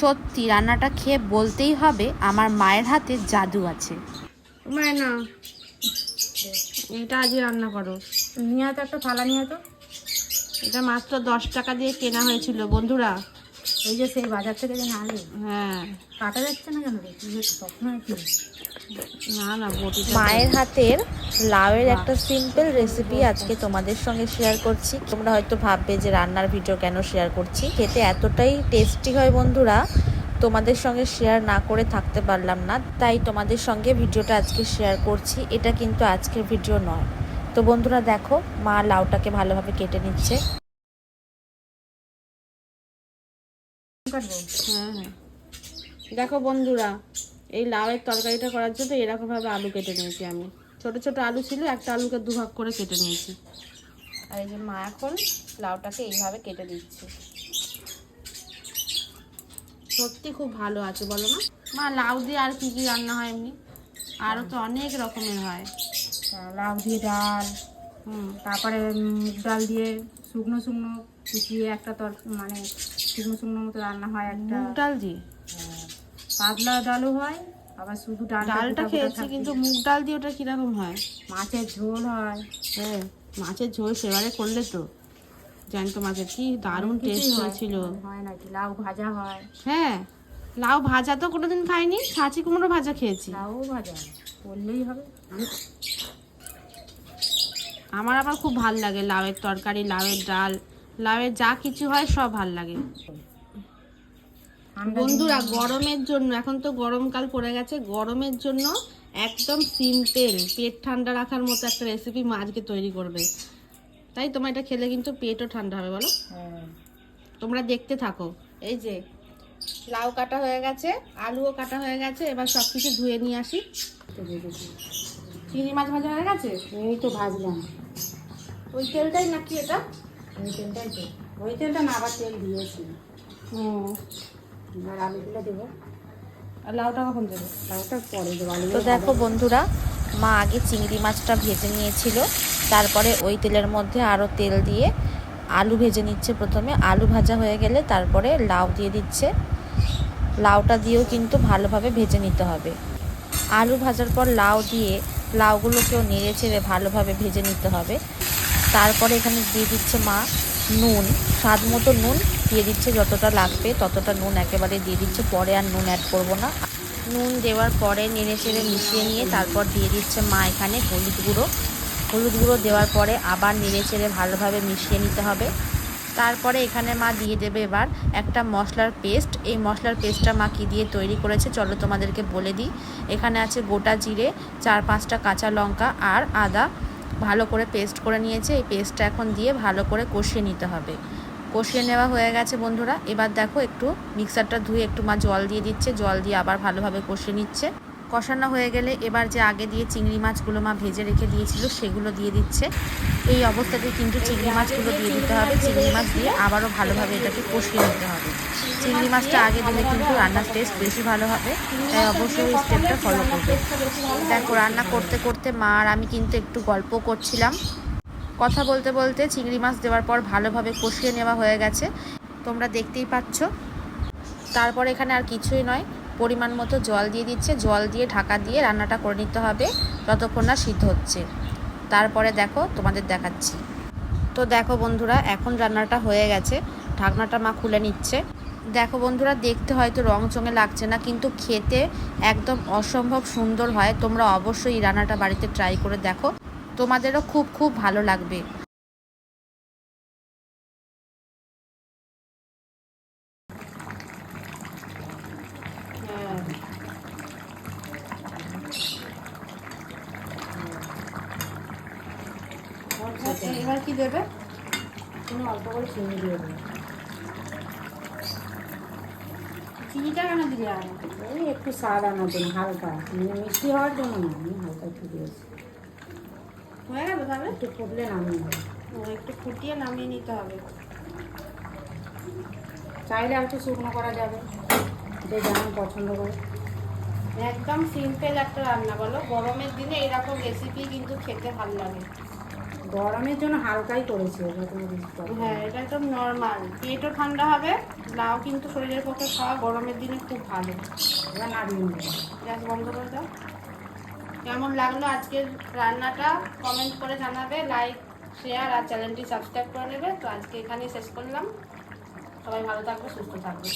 সত্যি রান্নাটা খেয়ে বলতেই হবে আমার মায়ের হাতে জাদু আছে। মায় না। এটা আজই রান্না করো। নিয়ে তো একটা থালা নিয়ে তো। এটা মাত্র দশ টাকা দিয়ে কেনা হয়েছিল বন্ধুরা। ওই যে সেই বাজার থেকে যে না হ্যাঁ। কাটা যাচ্ছে না কেন রে? স্বপ্ন কি মায়ের হাতের লাউয়ের একটা সিম্পল রেসিপি আজকে তোমাদের সঙ্গে শেয়ার করছি। তোমরা হয়তো ভাববে যে রান্নার ভিডিও কেন শেয়ার করছি? খেতে এতটাই টেস্টি হয় বন্ধুরা তোমাদের সঙ্গে শেয়ার না করে থাকতে পারলাম না। তাই তোমাদের সঙ্গে ভিডিওটা আজকে শেয়ার করছি। এটা কিন্তু আজকের ভিডিও নয়। তো বন্ধুরা দেখো মা লাউটাকে ভালোভাবে কেটে নিচ্ছে। হ্যাঁ হ্যাঁ দেখো বন্ধুরা এই লাউয়ের তরকারিটা করার জন্য এরকমভাবে আলু কেটে নিয়েছি আমি। ছোট ছোট আলু ছিল একটা আলুকে দুভাগ করে কেটে নিয়েছি। আর এই যে মা এখন লাউটাকে এইভাবে কেটে দিচ্ছে। সত্যি খুব ভালো আছে বলো না মা লাউ দিয়ে আর কি কি রান্না হয় এমনি? আরও তো অনেক রকমের হয়। লাউ দিয়ে ডাল হুম। তারপরে মুগ ডাল দিয়ে শুকনো শুকনো কুচিয়ে একটা তর মানে শুকনো শুকনো মতো রান্না হয় একটা। মুগ ডাল দিয়ে? পাতলা ডালও হয় আবার শুধু ডাল ডালটা খেয়েছি কিন্তু মুগ ডাল দিয়ে ওটা কীরকম হয়? মাছের ঝোল হয়। হ্যাঁ মাছের ঝোল সেবারে করলে তো। জ্যান্ত মাছের কি দারুণ টেস্ট হয়। হয়েছিল। হয় নাকি? লাউ ভাজা হয়। হ্যাঁ লাউ ভাজা তো কোনোদিন খাইনি ছাঁচি কুমড়ো ভাজা খেয়েছি। লাউ ভাজা করলেই হবে। আমার আবার খুব ভালো লাগে লাউয়ের তরকারি লাউয়ের ডাল লাউয়ের যা কিছু হয় সব ভালো লাগে। বন্ধুরা গরমের জন্য এখন তো গরমকাল পড়ে গেছে গরমের জন্য একদম সিম্পল পেট ঠান্ডা রাখার মতো একটা রেসিপি মা আজকে তৈরি করবে। তাই তোমার এটা খেলে কিন্তু পেটও ঠান্ডা হবে বলো? হ্যাঁ। তোমরা দেখতে থাকো। এই যে লাউ কাটা হয়ে গেছে আলুও কাটা হয়ে গেছে এবার সব কিছু ধুয়ে নিয়ে আসি। চিংড়ি মাছ ভাজা হয়ে গেছে? এই তো ভাজলাম। ওই তেলটাই নাকি এটা? ওই তেলটাই তো। ওই তেলটা না আবার তেল দিয়েছি। হুম এবার আলুগুলো দেবো। আর লাউটা কখন দেবে? লাউটা পরে দেবো। আলু তো দেখো বন্ধুরা মা আগে চিংড়ি মাছটা ভেজে নিয়েছিল। তারপরে ওই তেলের মধ্যে আরও তেল দিয়ে আলু ভেজে নিচ্ছে প্রথমে। আলু ভাজা হয়ে গেলে তারপরে লাউ দিয়ে দিচ্ছে। লাউটা দিয়েও কিন্তু ভালোভাবে ভেজে নিতে হবে। আলু ভাজার পর লাউ দিয়ে লাউগুলোকেও নেড়ে চেড়ে ভালোভাবে ভেজে নিতে হবে। তারপরে এখানে দিয়ে দিচ্ছে মা নুন, স্বাদ মতো নুন দিয়ে দিচ্ছে যতটা লাগবে, ততটা নুন একেবারে দিয়ে দিচ্ছে। পরে আর নুন অ্যাড করব না। নুন দেওয়ার পরে নেড়ে চেড়ে মিশিয়ে নিয়ে তারপর দিয়ে দিচ্ছে মা এখানে হলুদ গুঁড়ো। হলুদ গুঁড়ো দেওয়ার পরে আবার নেড়ে চেড়ে ভালোভাবে মিশিয়ে নিতে হবে। তারপরে এখানে মা দিয়ে দেবে এবার একটা মশলার পেস্ট। এই মশলার পেস্টটা মা কী দিয়ে তৈরি করেছে চলো তোমাদেরকে বলে দিই। এখানে আছে গোটা জিরে, চার পাঁচটা কাঁচা লঙ্কা আর আদা ভালো করে পেস্ট করে নিয়েছে। এই পেস্টটা এখন দিয়ে ভালো করে কষিয়ে নিতে হবে। কষিয়ে নেওয়া হয়ে গেছে বন্ধুরা। এবার দেখো একটু মিক্সারটা ধুয়ে একটু মা জল দিয়ে দিচ্ছে। জল দিয়ে আবার ভালোভাবে কষিয়ে নিচ্ছে। কষানো হয়ে গেলে এবার যে আগে দিয়ে চিংড়ি মাছগুলো মা ভেজে রেখে দিয়েছিল, সেগুলো দিয়ে দিচ্ছে। এই অবস্থাতে কিন্তু চিংড়ি মাছগুলো দিয়ে দিতে হবে। চিংড়ি মাছ দিয়ে আবারও ভালোভাবে এটাকে কষিয়ে নিতে হবে। চিংড়ি মাছটা আগে দিলে কিন্তু রান্নার টেস্ট বেশি ভালো হবে। তাই অবশ্যই এই স্টেপটা ফলো করবে। দেখো, রান্না করতে করতে মা আর আমি কিন্তু একটু গল্প করছিলাম। কথা বলতে বলতে চিংড়ি মাছ দেওয়ার পর ভালোভাবে কষিয়ে নেওয়া হয়ে গেছে। তোমরা দেখতেই পাচ্ছ। তারপর এখানে আর কিছুই নয়। পরিমাণ মতো জল দিয়ে দিচ্ছে। জল দিয়ে, ঢাকা দিয়ে রান্নাটা করে নিতে হবে যতক্ষণ না সিদ্ধ হচ্ছে। তারপরে দেখো তোমাদের দেখাচ্ছি। তো দেখো বন্ধুরা, এখন রান্নাটা হয়ে গেছে। ঢাকনাটা মা খুলে নিচ্ছে। দেখো বন্ধুরা, দেখতে হয়তো রং চঙে লাগছে না, কিন্তু খেতে একদম অসম্ভব সুন্দর হয়। তোমরা অবশ্যই রান্নাটা বাড়িতে ট্রাই করে দেখো। তোমাদেরও খুব খুব ভালো লাগবে। এবার কি দেবে? তুমি অল্প করে চিনি দিয়ে দেবো। চিনিটা কেন দিলে আর? এই একটু স্বাদ আনার জন্য হালকা। মানে মিষ্টি হওয়ার জন্য না আমি হালকা একটু দিয়েছি হয়ে গেল তাহলে? একটু ফুটলে নামিয়ে হবে ও, একটু ফুটিয়ে নামিয়ে নিতে হবে। চাইলে আর একটু শুকনো করা যাবে। যে যেমন পছন্দ করে। একদম সিম্পল একটা রান্না বলো। গরমের দিনে এরকম রেসিপি কিন্তু খেতে ভালো লাগে। গরমের জন্য হালকাই করেছে। হ্যাঁ এটা একদম নর্মাল পেটও ঠান্ডা হবে লাউ কিন্তু শরীরের পক্ষে খাওয়া গরমের দিনে খুব ভালো। এবার নাড়িয়ে গ্যাস বন্ধ করে দাও। কেমন লাগল আজকের রান্নাটা? কমেন্ট করে জানাবে লাইক শেয়ার আর চ্যানেলটি সাবস্ক্রাইব করে নেবে। তো আজকে এখানেই শেষ করলাম। সবাই ভালো থাকবে সুস্থ থাকবে।